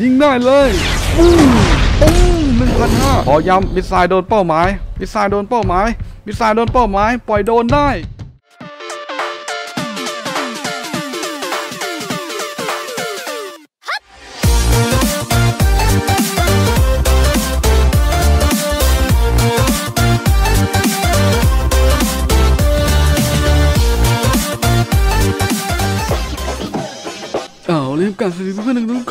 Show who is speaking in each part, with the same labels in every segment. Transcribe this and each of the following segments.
Speaker 1: ยิงได้เลยปุ้งปุ้งหนึ่งพันห้าพอย้ำมิสไซล์โดนเป้าหมายมิสไซล์โดนเป้าหมายมิสไซล์โดนเป้าหมาย ปล่อยโดนได้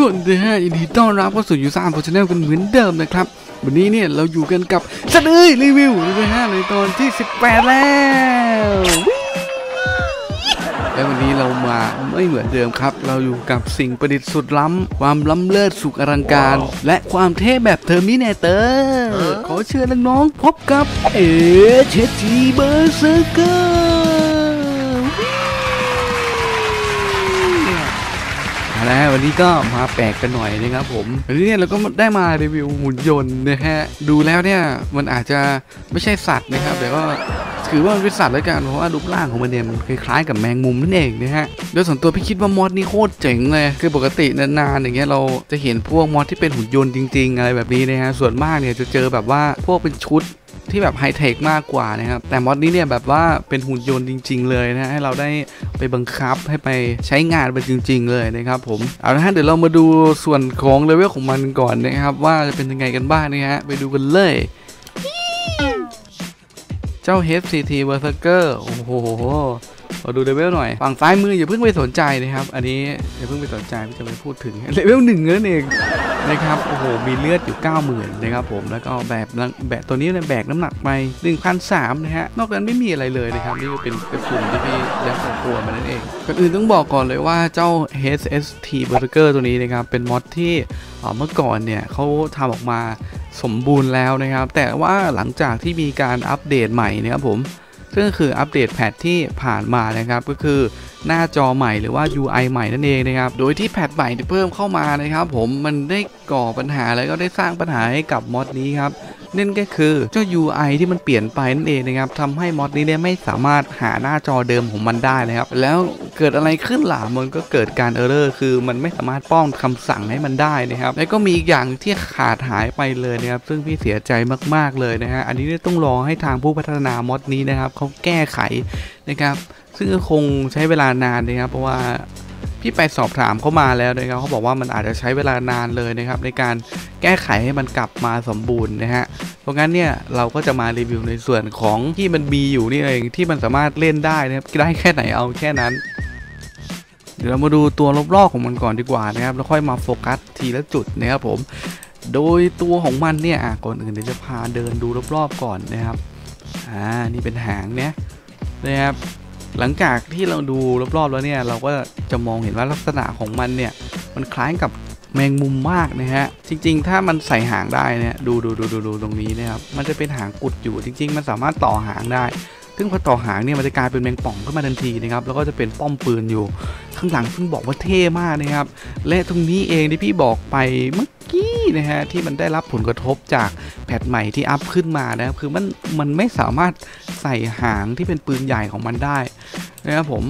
Speaker 1: คนนะฮะยินดีต้อนรับเข้าสู่ยูซ่าโพชแนลกันเหมือนเดิมนะครับ วันนี้เนี่ยเราอยู่กันกับสัตว์เอ้ยรีวิวนะฮะในตอนที่ 18 แล้วและวันนี้เรามาไม่เหมือนเดิมครับ เราอยู่กับสิ่งประดิษฐ์สุดล้ำ ความล้ำเลิศสุดอลังการ และความเท่แบบเทอร์มินเตอร์ขอเชิญน้องๆพบกับ เอเชทีเบอร์เซอร์เกอร์ เอาละวันนี้ก็มาแปลกกันหน่อยนะครับผมวันนี้เนี่ยเราก็ได้มารีวิวหุ่นยนต์นะฮะดูแล้วเนี่ยมันอาจจะไม่ใช่สัตว์นะครับแต่ก็ถือว่ามันเป็นสัตว์แล้วกันเพราะว่ารูปร่างของมันเนี่ยมันคล้ายๆกับแมงมุมนั่นเองนะฮะโดยส่วนตัวพี่คิดว่ามอสนี่โคตรเจ๋งเลย คือปกตินานๆอย่างเงี้ยเราจะเห็นพวกมอสที่เป็นหุ่นยนต์จริง ๆ อะไรแบบนี้นะฮะส่วนมากเนี่ยจะเจอแบบว่าพวกเป็นชุด ที่แบบไฮเทคมากกว่านะครับ แต่มอดนี้เนี่ยแบบว่าเป็นหุ่นยนต์จริง ๆ เลยนะให้เราได้ไปบังคับให้ไปใช้งานมันจริง ๆ เลยนะครับผมเอาละฮะเดี๋ยวเรามาดูส่วนของเลเวลของมันก่อนนะครับ ว่าจะเป็นยังไงกันบ้างนะฮะไปดูกันเลย เจ้า HCT Berserker โอ้โห มาดูเลเวลหน่อย ฝั่งซ้ายมืออย่าเพิ่งไปสนใจนะครับ อันนี้อย่าเพิ่งไปสนใจพี่จะไปพูดถึงเลเวลหนึ่งนั่นเองนะครับ โอ้โห มีเลือดอยู่ 90,000นะครับผม แล้วก็แบบแบบตัวนี้เนี่ยแบกน้ำหนักไป1,003นะฮะ นอกนั้นไม่มีอะไรเลยนะครับ นี่เป็นกระสุนที่พี่เลี้ยงของตัวมันนั่นเองก่อนอื่นต้องบอกก่อนเลยว่าเจ้า HST Berserker ตัวนี้นะครับ เป็นมอดที่เอ่อเมื่อก่อนเนี่ยเขาทำออกมาสมบูรณ์แล้วนะครับ แต่ว่าหลังจากที่มีการอัปเดตใหม่นะครับผม ซึ่งคืออัปเดตแพทที่ผ่านมานะครับก็คือหน้าจอใหม่หรือว่า UI ใหม่นั่นเองนะครับโดยที่แพทใหม่ที่เพิ่มเข้ามานะครับ ผมมันได้ก่อปัญหาแล้วก็ได้สร้างปัญหาให้กับมอดนี้ครับ นั่นก็คือเจ้า UI ที่มันเปลี่ยนไปนั่นเองนะครับทำให้มอดนี้เนี่ยไม่สามารถหาหน้าจอเดิมของมันได้นะครับ แล้วเกิดอะไรขึ้นล่ะมันก็เกิดการเออร์เรอร์คือมันไม่สามารถป้องคำสั่งให้มันได้นะครับ แล้วก็มีอีกอย่างที่ขาดหายไปเลยนะครับ ซึ่งพี่เสียใจมากๆเลยนะฮะอันนี้เนี่ยต้องรอให้ทางผู้พัฒนามอดนี้นะครับเขาแก้ไขนะครับ ซึ่งคงใช้เวลานานนะครับ เพราะว่า พี่ไปสอบถามเขามาแล้วนะครับเขาบอกว่ามันอาจจะใช้เวลานานเลยนะครับในการแก้ไขให้มันกลับมาสมบูรณ์นะฮะเพราะงั้นเนี่ยเราก็จะมารีวิวในส่วนของที่มันมีอยู่นี่เองที่มันสามารถเล่นได้นะครับได้แค่ไหนเอาแค่นั้น เดี๋ยวเรามาดูตัวรอบๆของมันก่อนดีกว่านะครับแล้วค่อยมาโฟกัสทีละจุดนะครับผมโดยตัวของมันเนี่ยก่อนอื่นเดี๋ยวจะพาเดินดูรอบๆก่อนนะครับอ่านี่เป็นหางเนี่ยนะครับ หลังจากที่เราดูรอบๆแล้วเนี่ยเราก็จะมองเห็นว่าลักษณะของมันเนี่ยมันคล้ายกับแมงมุมมากนะฮะ จริงๆ ถ้ามันใส่หางได้เนี่ยดูดูดูดูดูตรงนี้นะครับมันจะเป็นหางกุดอยู่จริง ๆ มันสามารถต่อหางได้ ซึ่งพอต่อหางเนี่ยมันจะกลายเป็นแมงป่องขึ้นมาทันทีนะครับแล้วก็จะเป็นป้อมปืนอยู่ ข้างหลังซึ่งบอกว่าเท่มากนะครับ และตรงนี้เองที่พี่บอกไปเมื่อกี้นะฮะที่มันได้รับผลกระทบจากแพทใหม่ที่อัพขึ้นมานะครับคือมันมันไม่สามารถใส่หางที่เป็นปืนใหญ่ของมันได้ นะครับผม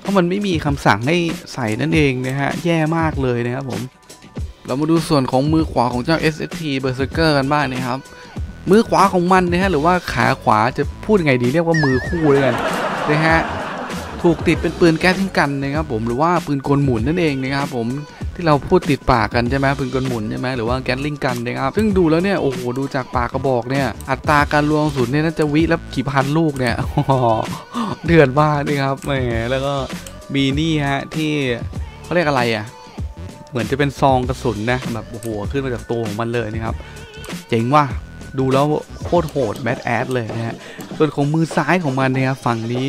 Speaker 1: เพราะมันไม่มีคำสั่งให้ใส่นั่นเองนะฮะ แย่มากเลยนะครับผม เรามาดูส่วนของมือขวาของเจ้า SST Berserker กันบ้างนะครับ มือขวาของมันนะฮะหรือว่าขาขวาจะพูดไงดีเรียกว่ามือคู่เลยกันนะฮะ ถูกติดเป็นปืนแก๊สทิ้งกันนะครับผมหรือว่าปืนกลหมุนนั่นเองนะครับผมที่เราพูดติดปากกันใช่ไหมปืนกลหมุนใช่ไหมหรือว่าแก๊สลิงกันนะครับซึ่งดูแล้วเนี่ยโอ้โหดูจากปากกระบอกเนี่ย อัตราการรวมสุนเนี่ยน่าจะวิละกี่พันลูกเนี่ย เดือดมากนี่ครับแหมแล้วก็มีนี่ฮะที่เขาเรียกอะไรอะ เหมือนจะเป็นซองกระสุนนะแบบโอ้โหขึ้นมาจากตัวของมันเลยนะครับ เจ๋งว่ะ ดูแล้วโคตรโหดแบดแอดเลยนะฮะ ส่วนของมือซ้ายของมันนะครับฝั่งนี้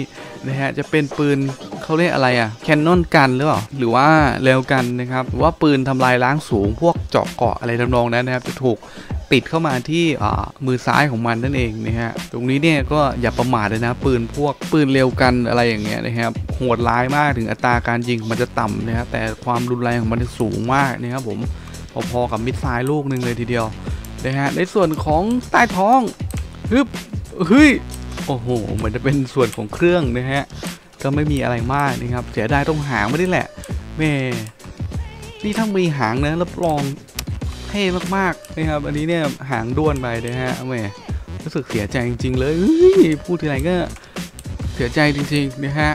Speaker 1: นะฮะจะเป็นปืนเขาเรียกอะไรอะแคนนอนกันหรือเปล่าหรือว่าเร็วกันนะครับหรือว่าปืนทำลายล้างสูงพวกเจาะเกาะอะไรทำนองนั้นนะครับจะถูกติดเข้ามาที่อ่ามือซ้ายของมันนั่นเองนะฮะตรงนี้เนี่ยก็อย่าประมาทเลยนะ ปืนพวกปืนเร็วกันอะไรอย่างเงี้ยนะครับโหดร้ายมากถึงอัตราการยิงมันจะต่ำนะครับแต่ความรุนแรงของมันจะสูงมากนะครับผมพอๆกับมิดไซล์ลูกหนึ่งเลยทีเดียว นะฮะในส่วนของใต้ท้องฮึบเฮ้ยโอ้โหเหมือนจะเป็นส่วนของเครื่องนะฮะก็ไม่มีอะไรมากนะครับเสียดายต้องหางไม่ได้แหละแม่นี่ถ้ามีหางนะรับรองเท่มากๆนะครับอันนี้เนี่ยหางด้วนไปนะฮะแหมรู้สึกเสียใจจริง ๆ เลยเฮ้ยพูดทีไรก็เสียใจจริงๆนะฮะ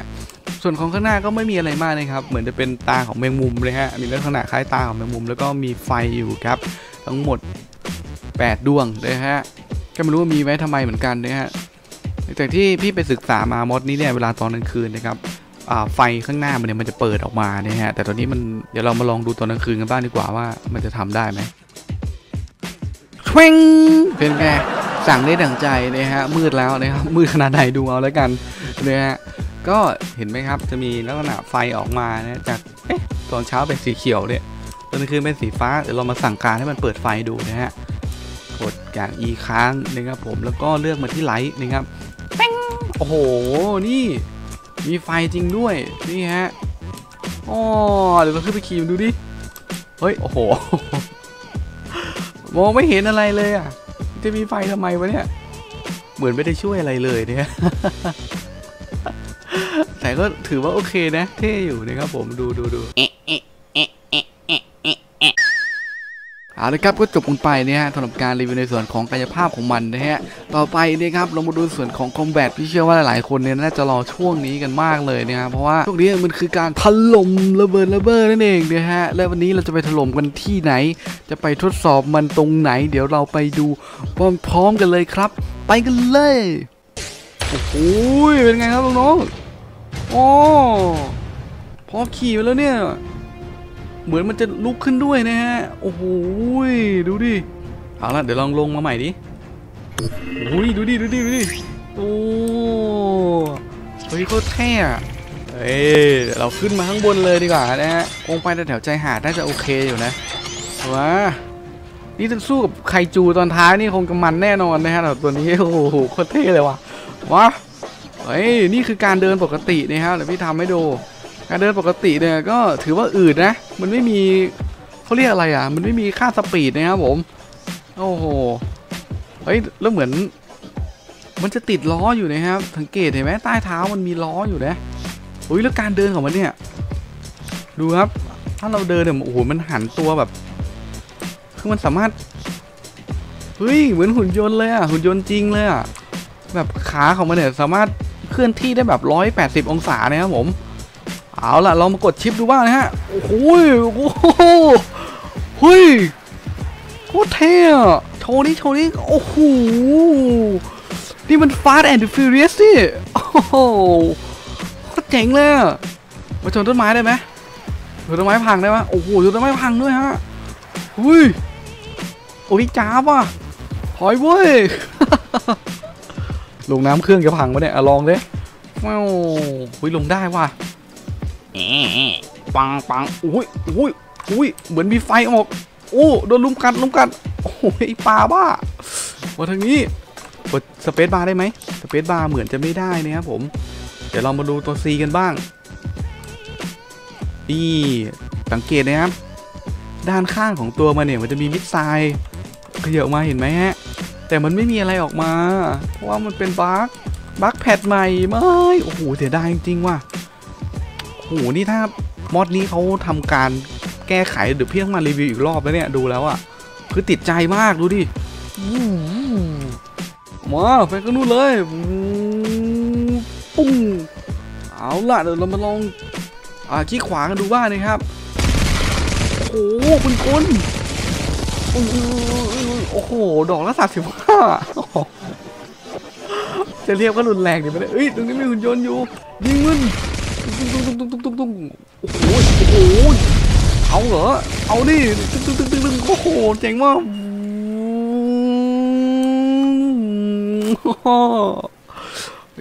Speaker 1: ส่วนของข้างหน้าก็ไม่มีอะไรมากนะครับ เหมือนจะเป็นตาของแมงมุมเลยฮะมีลักษณะคล้ายตาของแมงมุม แล้วก็มีไฟอยู่ครับ ทั้งหมด 8 ดวงนะฮะก็ไม่รู้ว่ามีไว้ทำไมเหมือนกันนะฮะจากที่พี่ไปศึกษามามอดนี้เนี่ยเวลาตอนกลางคืนนะครับไฟข้างหน้ามันเนี่ยมันจะเปิดออกมาเนี่ยฮะแต่ตอนนี้มันเดี๋ยวเรามาลองดูตอนกลางคืนกันบ้างดีกว่าว่ามันจะทำได้ไหมชวงเป็นไงสั่งได้ดั่งใจนะฮะมืดแล้วนะครับมืดขนาดไหนดูเอาแล้วกันนะฮะก็เห็นไหมครับจะมีลักษณะไฟออกมานะจากเอ๊ะตอนเช้าเป็นสีเขียวเนี่ยตอนกลางคืนเป็นสีฟ้าเดี๋ยวเรามาสั่งการให้มันเปิดไฟดูนะฮะ กดอย่าง e ค้างนะครับผมแล้วก็เลือกมาที่ไลท์นะครับแป้งโอ้โห นี่มีไฟจริงด้วย นี่ฮะอ๋อเดี๋ยวเราขึ้นไปขี่มันดูดิ เฮ้ย โอ้โห มองไม่เห็นอะไรเลยอะ จะมีไฟทำไมวะเนี่ย เหมือนไม่ได้ช่วยอะไรเลยเนี่ย แต่ก็ถือว่าโอเคนะ เท่อยู่นะครับผม ดูดูดู เอาละครับก็จบลงไปเนี่ยฮะสำหรับการรีวิวในส่วนของกายภาพของมันนะฮะต่อไปเนี่ยครับเรามาดูส่วนของคอมแบทที่เชื่อว่าหลายๆคนเนี่ยน่าจะรอช่วงนี้กันมากเลยนะครับเพราะว่าช่วงนี้มันคือการถล่มระเบิดระเบ้อนั่นเองนะฮะและวันนี้เราจะไปถล่มกันที่ไหน จะไปทดสอบมันตรงไหน เดี๋ยวเราไปดูพร้อมๆกันเลยครับ ไปกันเลยโอ้โหเป็นไงครับน้องๆโอ้พอขี่ไปแล้วเนี่ย เหมือนมันจะลุกขึ้นด้วยนะฮะ โอ้โหดูดิ เอาละเดี๋ยวลองลงมาใหม่ดิโอ้ยดูดิ ดูดิ ดูดิ โอ้เฮ้ยโคตรเท่เอ้ยเราขึ้นมาข้างบนเลยดีกว่านะฮะคงไปแถวใจหาดน่าจะโอเคอยู่นะว้านี่จะสู้กับไคจูตอนท้ายนี่คงกำมันแน่นอนนะฮะแต่ตัวนี้โอ้โหโคตรเท่เลยว่ะว้าเฮ้ยนี่คือการเดินปกตินะครับเดี๋ยวพี่ทำให้ดู การเดินปกติเนี่ยก็ถือว่าอืดนะ มันไม่มีเขาเรียกอะไรอะ มันไม่มีค่าสปีดนะครับผม โอ้โห เฮ้ย แล้วเหมือน มันจะติดล้ออยู่นะครับ สังเกตเห็นไหมใต้เท้ามันมีล้ออยู่นะโอ้ยแล้วการเดินของมันเนี่ย ดูครับ ถ้าเราเดินเนี่ยโอ้โห มันหันตัวแบบ คือมันสามารถ เฮ้ย เหมือนหุ่นยนต์เลยอะ หุ่นยนต์จริงเลยอะ แบบขาของมันเนี่ยสามารถเคลื่อนที่ได้แบบ180 องศานะครับผม เอาล่ะเรามากดชิปดูบ้างนะฮะ โอ้โหโอ้โหเฮ้ยโคตรเท่อะโชว์นี้โชว์นี้โอ้โห นี่มัน Fast and Furious สิโอ้โหโคตรเจ๋งเลยมาชนต้นไม้ได้ไหมชนต้นไม้พังได้ไหมโอ้โหชนต้นไม้พังด้วยฮะหุ้ยโอ้ยจ้าบ่ะถอยเว้ยลงน้ำเครื่องจะพังปะเนี่ยลองดิว้าวอุ้ยลงได้ว่ะ ปังปังอุ้ยอุ้ยอุ้ยเหมือนมีไฟออกโอ้โดนลุมกัดลุมกัดโอ้ยปลาบ้ามาทางนี้กดสเปซบาร์ได้ไหมสเปซบาร์เหมือนจะไม่ได้นะครับผม เดี๋ยวเรามาดูตัว C กันบ้างนี่สังเกตนะครับ ด้านข้างของตัวมันเนี่ยมันจะมีมิดไซล์ขยับออกมาเห็นไหมฮะ แต่มันไม่มีอะไรออกมา เพราะว่ามันเป็นบั๊กบั๊กแพทใหม่ไม่โอ้โหเสียดายจริงๆว่ะ หนี่ถ้ามอดนี้เขาทำการแก้ไขเดี๋ยวพี่ต้องมารีวิวอีกรอบแล้วเนี่ยดูแล้วอะคือติดใจมากดูดิอู้หูมาไปกันนู่นเลยปุ้งเอาล่ะเดี๋ยวเรามาลองอ่าขี้ขวากันดูบ้างนะครับโอ้โหคุณคุณโอ้โห ดอกละสามสิบห้าจะเรียกว่ารุนแรงดิไม่ได้เอ้ย ตรงนี้มีหุ่นยนต์อยู่ ยิงมัน ตุ้งตุ้งตุ้งตุ้งตุ้งตุ้งโอ้โหโอ้โหเอาเหรอ เอาดิตุ้งตุ้งตุ้งตุ้งตุ้งโอ้โหเจ๋งมาก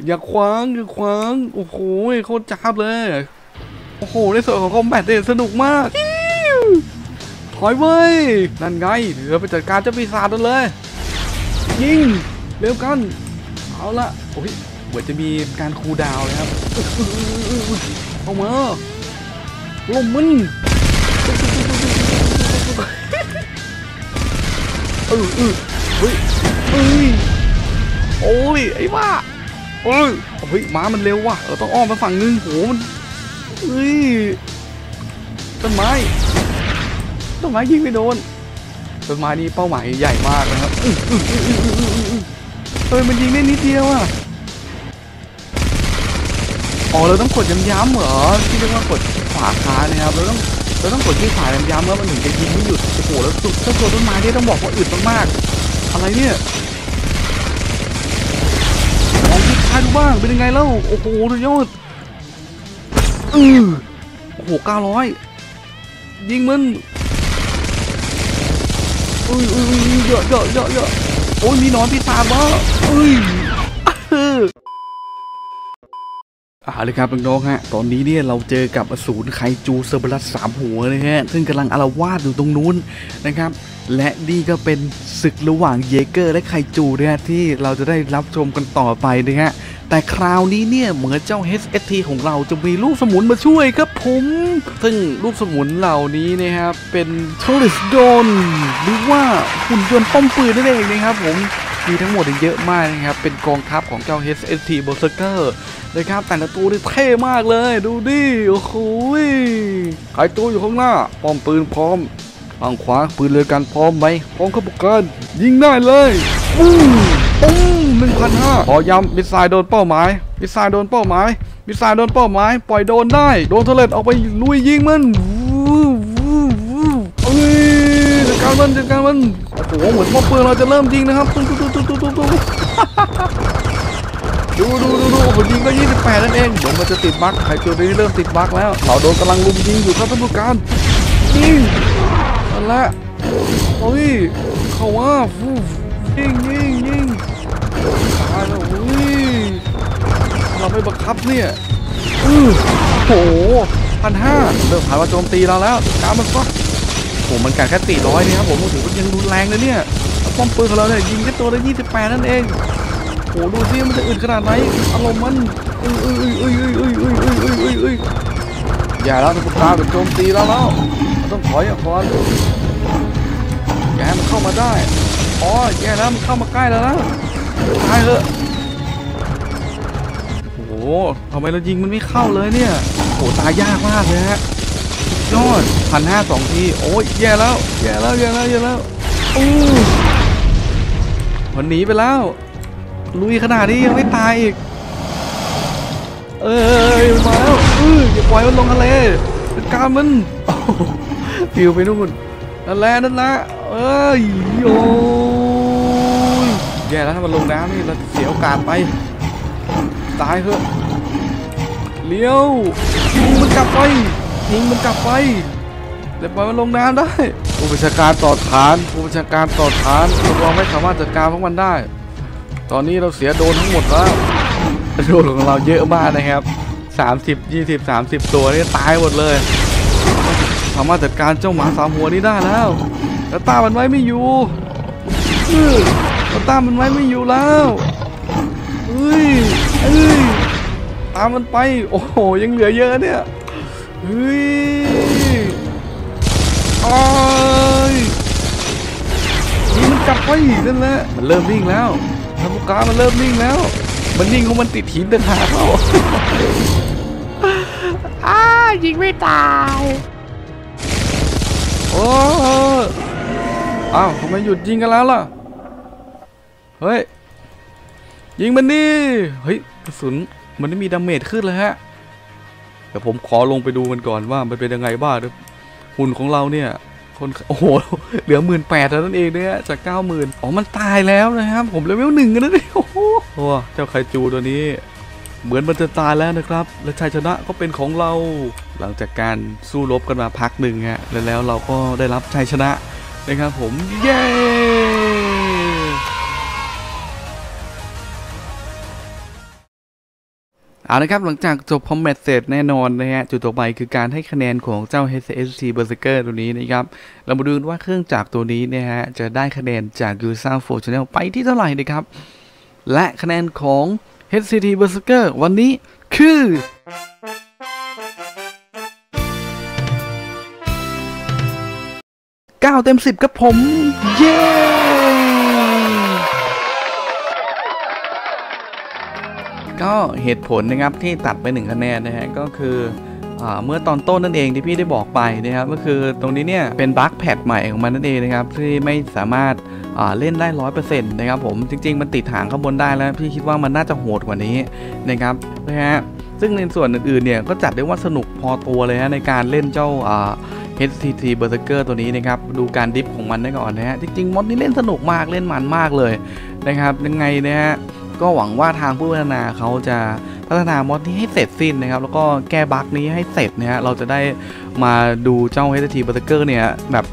Speaker 1: อย่าคว้างอย่าคว้างโอ้โหโคตรจ้าบเลย โอ้โหในส่วนของคอมแบทเนี่ยสนุกมากถอยเว้ยนั่นไงเดี๋ยวไปจัดการเจ้าปีศาจนั่นเลย ยิงเร็วกัน เอาละโอ้ย เหมือนจะมีการคูดาวน์เลยครับเข้ามาลมมันเออเออเฮ้ยเฮ้ยโอ้ยไอ้บ้าเอ้ยเฮ้ยม้ามันเร็วว่ะเราต้องอ้อมไปฝั่งนึงโหมันเฮ้ยต้นไม้ต้นไม้ยิงไม่โดนต้นไม้นี้เป้าหมายใหญ่มากนะครับอื้ออื้ออื้ออื้ออื้ออื้อเฮ้ยมันยิงได้นิดเดียวอะ อ๋อเราต้องกดย้ำๆเหรอที่เรียกว่ากดขวาค้านะครับเราต้องเราต้องกดที่ขวาย้ำๆแล้วมันถึงจะยิงไม่หยุดโอ้โหแล้วสุดเจ้าตัวต้นไม้เนี่ต้องบอกว่าอึดมากๆอะไรเนี่ยลองที่คาดูบ้างเป็นยังไงแล้วโอ้โหสุดยอดอือโอ้โหเก้าร้อยยิงมันอุ้ยอุ้ยอุ้ยเยอะเยอะเยอะเยอะโอ้ยมีหนอนปีศาบ้าอุ้ย อ่าเลยครับน้องๆฮะ ตอนนี้เนี่ยเราเจอกับอสูรไคจูเซอร์บรัสสามหัวนะฮะ ซึ่งกำลังอารวาสอยู่ตรงนู้นนะครับ และนี่ก็เป็นศึกระหว่างเยเกอร์และไคจูนะฮะที่เราจะได้รับชมกันต่อไปนะฮะ แต่คราวนี้เนี่ยเหมือนเจ้า HST ของเราจะมีลูกสมุนมาช่วยครับผม ซึ่งลูกสมุนเหล่านี้นะครับเป็นทริสโดนหรือว่าหุ่นยนต์ป้อมปืนนั่นเองนะครับผม มีทั้งหมดเยอะมากนะครับ เป็นกองทัพของเจ้า HST b e r s e r k e r นะครับแต่ละตัวนี่เท่มากเลย ดูดิ โอ้โหใครตัวอยู่ข้างหน้า ป้อมปืนพร้อมทางขวาปืนเรือกันพร้อมไหมพร้อมขบกันยิงได้เลยปุ้งปุ้งหนึ่งพันห้าพอย้ำมิสไซล์โดนเป้าหมายมิสไซล์โดนเป้าหมายมิสไซล์โดนเป้าหมาย ปล่อยโดนได้ โดนเทเลตออกไปลุยยิงมันวู้วู้วู้เอ้ยจัดการมันจัดการมันโอ้โหเหมือนป้อมปืนเราจะเริ่มยิงนะครับตุ้งตุ้ง ตุ้งตุ้งตุ้งตุ้งตุ้งดูดูดูดูผมยิงก็28นั่นเองเดี๋ยวมันจะติดบั๊กใครตัวนี้เริ่มติดบั๊กแล้วเขาโดนกำลังลุมยิงอยู่ครับท่านผู้การยิงนั่นแหละโอ้ยเขาว่าฟูยิงยิงยิงตายแล้วโอ้ยเราไม่บังคับเนี่ยอือโหพันห้าเริ่มผ่านมาโจมตีเราแล้วการมันก็โหมันการแค่ตีร้อยนี่ครับผมถือว่ายังรุนแรงเลยเนี่ย ป้อมปืนของเราเนี่ยยิงแค่ตัวละ28 นั่นเองโหดูสิมันจะอึดขนาดไหนอารมณ์มันเอ้ยเอ้ยเอ้ยเอ้ยเอ้ยเอ้ยเอ้ยเอ้ยเอ้ยอ้ยอย่าแล้วทุกตาเป็นโจมตีแล้วแล้วต้องถอยอะก่อนแกมันเข้ามาได้อ๋อแย่แล้วมันเข้ามาใกล้แล้วนะตายเถอะโอ้โหทำไมเรายิงมันไม่เข้าเลยเนี่ยโอ้ตายยากมากเลยฮะยอดพันห้าสองที โอ้ยแย่แล้ว แย่แล้ว แย่แล้ว แย่แล้ว อู้ มันหนีไปแล้ว ลุยขนาดนี้ยังไม่ตายอีก เอ้ยมาแล้วเอออย่าปล่อยมันลงทะเลจัดการมันฟิวไปนู่นนั่นแหละนั่นละเอ้ยโอ้ยแย่แล้วถ้ามันลงน้ำนี่เราเสียโอกาสไป ตายเถอะเลี้ยวยิงมันกลับไปยิงมันกลับไปเดี๋ยวปล่อยมันลงน้ำได้ ผู้บัญชาการต่อฐานผู้บัญชาการต่อฐานเราไม่สามารถจัดการพวกมันได้ ตอนนี้เราเสียโดนทั้งหมดแล้วโดนของเราเยอะมากนะครับ30 20 30 ตัวนี่ตายหมดเลย สามารถจัดการเจ้าหมาสามหัวนี้ได้แล้วแล้วตามมันไว้ไม่อยู่อื้อแล้วตามมันไว้ไม่อยู่แล้วเอ้ยเอ้ยตามมันไป โอ้โหยังเหลือเยอะเนี่ยเฮ้ย อ้ายนี่มันกลับไปนั่นแหละ มันเริ่มวิ่งแล้วทำการมันเริ่มนิ่งแล้ว มันนิ่งของมันติดหินเดินหาเขา
Speaker 2: อ้ายิงไม่ตาย
Speaker 1: โอ้อ้าวทำไมหยุดยิงกันแล้วล่ะ เฮ้ย ยิงมันดิ เฮ้ยกระสุนมันไม่มีดาเมจขึ้นเลยฮะเดี๋ยวผมขอลงไปดูมันก่อนว่ามันเป็นยังไงบ้างเดี๋ยว หุ่นของเราเนี่ยคนโอ้โหเหลือหมื่นแปดเท่านั้นเองเนี่ยจากเก้าหมื่นอ๋อมันตายแล้วนะครับ ผมเลเวลหนึ่งกันแล้วเนี่ยโอ้โหเจ้าไคจูตัวนี้ เหมือนมันจะตายแล้วนะครับ และชัยชนะก็เป็นของเรา หลังจากการสู้รบกันมาพักหนึ่งฮะแล้วแล้วเราก็ได้รับชัยชนะนะครับผมเย้ เอาละครับหลังจากจบคอมแบทเสร็จแน่นอนนะฮะจุดต่อไปคือการให้คะแนนของเจ้า HST Berserker ตัวนี้นะครับ เรามาดูว่าเครื่องจักรตัวนี้นะฮะจะได้คะแนนจาก u s a 4 Channel ไปที่เท่าไหร่นะครับ และคะแนนของ HCT Berserker วันนี้คือ9เต็ม 10 ครับผม เย้ ก็เหตุผลนะครับที่ตัดไปหนึ่งคะแนนนะฮะก็คือเมื่อตอนต้นนั่นเองที่พี่ได้บอกไปนะครับก็คือตรงนี้เนี่ยเป็นบั๊กแพทใหม่ของมันนั่นเองนะครับที่ไม่สามารถเล่นได้ร้อยเปอร์เซ็นต์นะครับผมจริง ๆ มันติดหางข้างบนได้แล้ว พี่คิดว่ามันน่าจะโหดกว่านี้นะครับนะฮะซึ่งในส่วนอื่นๆเนี่ยก็จัดได้ว่าสนุกพอตัวเลยฮะในการเล่นเจ้าอ่า HTT Berserker ตัวนี้นะครับดูการดิฟของมันได้ก่อนนะฮะจริงๆมอดนี้เล่นสนุกมากเล่นมันมากเลยนะครับยังไงนะฮะ ก็หวังว่าทางผู้พัฒนาเขาจะพัฒนามอดนี้ให้เสร็จสิ้นนะครับ แล้วก็แก้บั๊กนี้ให้เสร็จนะฮะเราจะได้มาดูเจ้า HTT Berserker เนี่ยแบบ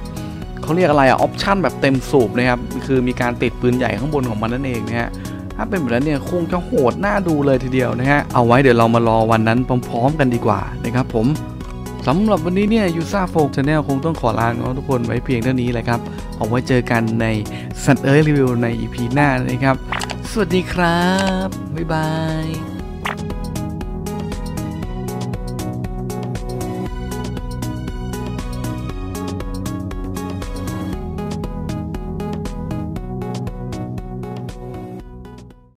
Speaker 1: เขาเรียกอะไรอะออปชั่นแบบเต็มสูบนะครับ คือมีการติดปืนใหญ่ข้างบนของมันนั่นเองนะฮะถ้าเป็นแบบนั้นเนี่ยคงจะโหดน่าดูเลยทีเดียวนะฮะเอาไว้เดี๋ยวเรามารอวันนั้นพร้อมๆกันดีกว่านะครับผมสำหรับวันนี้เนี่ยยูซ่าโฟกชาแนลคงต้องขอลาน้องทุกคนไว้เพียงเท่านี้แหละครับ เอาไว้เจอกันในสัตว์เอ้ยรีวิวใน EP หน้านะครับ สวัสดีครับ บ๊ายบาย